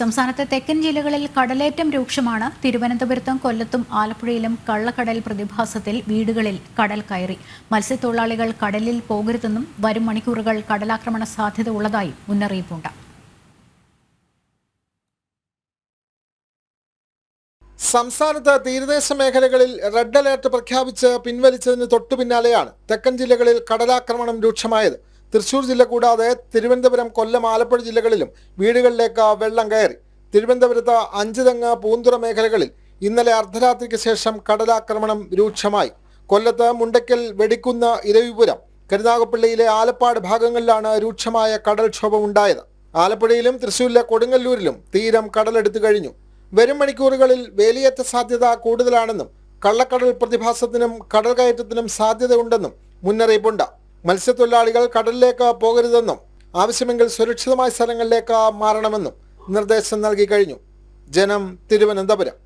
സംസ്ഥാനത്തെ തെക്കൻ ജില്ലകളിൽ കടലേറ്റം രൂക്ഷമാണ്. തിരുവനന്തപുരത്തും കൊല്ലത്തും ആലപ്പുഴയിലും കള്ളക്കടൽ പ്രതിഭാസത്തിൽ വീടുകളിൽ കടൽ കയറി. മത്സ്യത്തൊഴിലാളികൾ കടലിൽ പോകരുതെന്നും വരും മണിക്കൂറുകൾ കടലാക്രമണ സാധ്യത ഉള്ളതായും മുന്നറിയിപ്പുണ്ട്. സംസ്ഥാനത്ത് തീരദേശ മേഖലകളിൽ റെഡ് അലേർട്ട് പ്രഖ്യാപിച്ച് പിൻവലിച്ചതിന് തൊട്ടുപിന്നാലെയാണ് തെക്കൻ ജില്ലകളിൽ കടലാക്രമണം രൂക്ഷമായത്. തൃശൂർ ജില്ല കൂടാതെ തിരുവനന്തപുരം കൊല്ലം ആലപ്പുഴ ജില്ലകളിലും വീടുകളിലേക്ക് വെള്ളം കയറി. തിരുവനന്തപുരത്ത് അഞ്ചുതെങ്ങ് പൂന്തുറ മേഖലകളിൽ ഇന്നലെ അർദ്ധരാത്രിക്ക് ശേഷം കടലാക്രമണം രൂക്ഷമായി. കൊല്ലത്ത് മുണ്ടയ്ക്കൽ വെടിക്കുന്ന ഇരവിപുരം കരുനാഗപ്പള്ളിയിലെ ആലപ്പാട് ഭാഗങ്ങളിലാണ് രൂക്ഷമായ കടൽക്ഷോഭം ഉണ്ടായത്. ആലപ്പുഴയിലും തൃശൂരിലെ കൊടുങ്ങല്ലൂരിലും തീരം കടലെടുത്തു കഴിഞ്ഞു. വരും മണിക്കൂറുകളിൽ വേലിയേറ്റ സാധ്യത കൂടുതലാണെന്നും കള്ളക്കടൽ പ്രതിഭാസത്തിനും കടൽ കയറ്റത്തിനും സാധ്യതയുണ്ടെന്നും മുന്നറിയിപ്പുണ്ട്. മത്സ്യത്തൊഴിലാളികൾ കടലിലേക്ക് പോകരുതെന്നും ആവശ്യമെങ്കിൽ സുരക്ഷിതമായ സ്ഥലങ്ങളിലേക്ക് മാറണമെന്നും നിർദ്ദേശം നൽകി കഴിഞ്ഞു. ജനം തിരുവനന്തപുരം.